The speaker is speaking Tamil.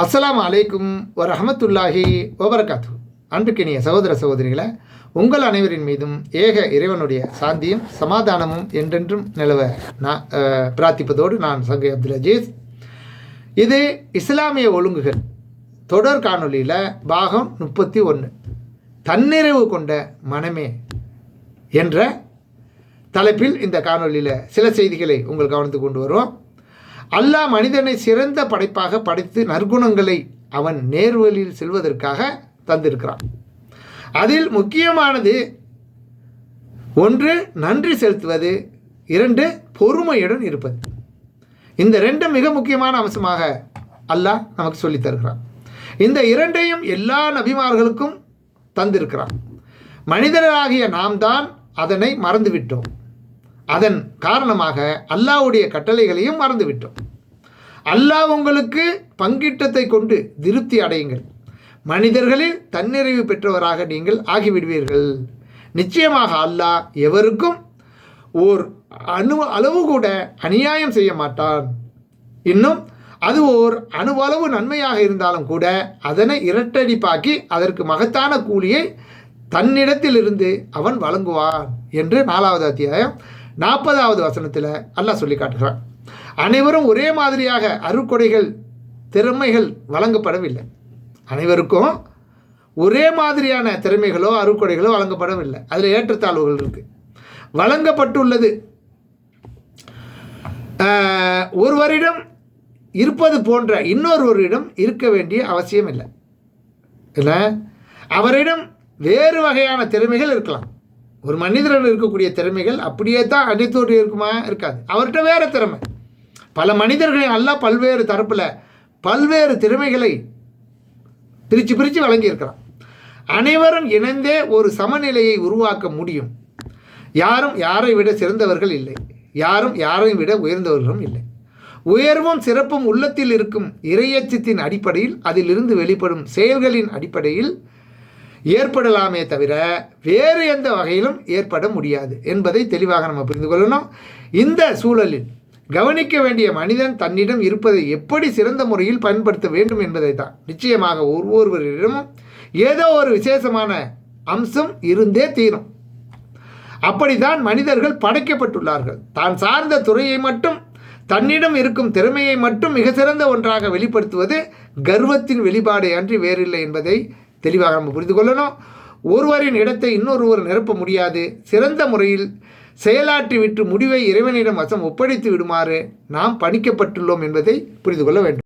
அஸ்ஸலாமு அலைக்கும் வரஹமத்துல்லாஹி வபரகாத்து அன்புக்கினிய சகோதர சகோதரிகளை உங்கள் அனைவரின் மீதும் ஏக இறைவனுடைய சாந்தியும் சமாதானமும் என்றென்றும் நிலவ நான் பிரார்த்திப்பதோடு நான் சங்கை அப்துல் அஜீஸ். இது இஸ்லாமிய ஒழுங்குகள். தொடர் காணொலியில் பாகம் முப்பத்தி ஒன்று தன்னிறைவு கொண்ட மனமே என்ற தலைப்பில் இந்த காணொளியில் சில செய்திகளை உங்கள் கவனத்துக்கு கொண்டு வருவோம். அல்லாஹ் மனிதனை சிறந்த படைப்பாக படைத்து நற்குணங்களை அவன் நேர்வழியில் செல்வதற்காக தந்திருக்கிறான். அதில் முக்கியமானது ஒன்று நன்றி செலுத்துவது இரண்டு பொறுமையுடன் இருப்பது. இந்த ரெண்டும் மிக முக்கியமான அம்சமாக அல்லாஹ் நமக்கு சொல்லித் தருகிறான். இந்த இரண்டையும் எல்லா நபிமார்களுக்கும் தந்திருக்கிறான். மனிதராகிய நாம் தான் அதனை மறந்துவிட்டோம். அதன் காரணமாக அல்லாஹ்வுடைய கட்டளைகளையும் மறந்துவிட்டோம். அல்லாஹ் உங்களுக்கு பங்கிட்டத்தை கொண்டு திருப்தி அடையுங்கள். மனிதர்களில் தன்னிறைவு பெற்றவராக நீங்கள் ஆகிவிடுவீர்கள். நிச்சயமாக அல்லாஹ் எவருக்கும் ஓர் அணு அளவு கூட அநியாயம் செய்ய மாட்டான். இன்னும் அது ஓர் அணுவளவு நன்மையாக இருந்தாலும் கூட அதனை இரட்டடிப்பாக்கி அதற்கு மகத்தான கூலியை தன்னிடத்திலிருந்து அவன் வழங்குவான் என்று நாலாவது அத்தியாயம் நாற்பதாவது வசனத்தில் அல்லாஹ் சொல்லி காட்டுகிறான். அனைவரும் ஒரே மாதிரியாக அருக்கொடைகள் திறமைகள் வழங்கப்படவில்லை. அனைவருக்கும் ஒரே மாதிரியான திறமைகளோ அருட்கொடைகளோ வழங்கப்படவில்லை. அதில் ஏற்றத்தாழ்வுகள் இருக்குது வழங்கப்பட்டுள்ளது. ஒருவரிடம் இருப்பது போன்ற இன்னொருவரிடம் இருக்க வேண்டிய அவசியம் இல்லை. இல்லை அவரிடம் வேறு வகையான திறமைகள் இருக்கலாம். ஒரு மனிதரில் இருக்கக்கூடிய திறமைகள் அப்படியே தான் அனைத்தோடு இருக்குமா? இருக்காது. அவர்கிட்ட வேறு திறமை. பல மனிதர்களை எல்லாம் பல்வேறு தரப்பில் பல்வேறு திறமைகளை பிரித்து பிரித்து வழங்கியிருக்கிறான். அனைவரும் இணைந்தே ஒரு சமநிலையை உருவாக்க முடியும். யாரும் யாரை விட சிறந்தவர்கள் இல்லை. யாரும் யாரையும் விட உயர்ந்தவர்களும் இல்லை. உயர்வும் சிறப்பும் உள்ளத்தில் இருக்கும் இறையச்சத்தின் அடிப்படையில் அதிலிருந்து வெளிப்படும் செயல்களின் அடிப்படையில் ஏற்படலாமே தவிர வேறு எந்த வகையிலும் ஏற்பட முடியாது என்பதை தெளிவாக நம்ம புரிந்து கொள்ளணும். இந்த சூழலில் கவனிக்க வேண்டிய மனிதன் தன்னிடம் இருப்பதை எப்படி சிறந்த முறையில் பயன்படுத்த வேண்டும் என்பதை தான் நிச்சயமாக ஒவ்வொருவரிடமும் ஏதோ ஒரு விசேஷமான அம்சம் இருந்தே தீரும். அப்படித்தான் மனிதர்கள் படைக்கப்பட்டுள்ளார்கள். தான் சார்ந்த துறையை மட்டும் தன்னிடம் இருக்கும் திறமையை மட்டும் மிக சிறந்த ஒன்றாக வெளிப்படுத்துவது கர்வத்தின் வெளிப்பாடு அன்றி வேறில்லை என்பதை தெளிவாக நம்ம புரிந்து கொள்ளணும். ஒருவரின் இடத்தை இன்னொருவர் நிரப்ப முடியாது. சிறந்த முறையில் செயலாற்றி விட்டு முடிவை இறைவனிடம் வசம் ஒப்படைத்து விடுமாறு நாம் பணிக்கப்பட்டுள்ளோம் என்பதை புரிந்து கொள்ள வேண்டும்.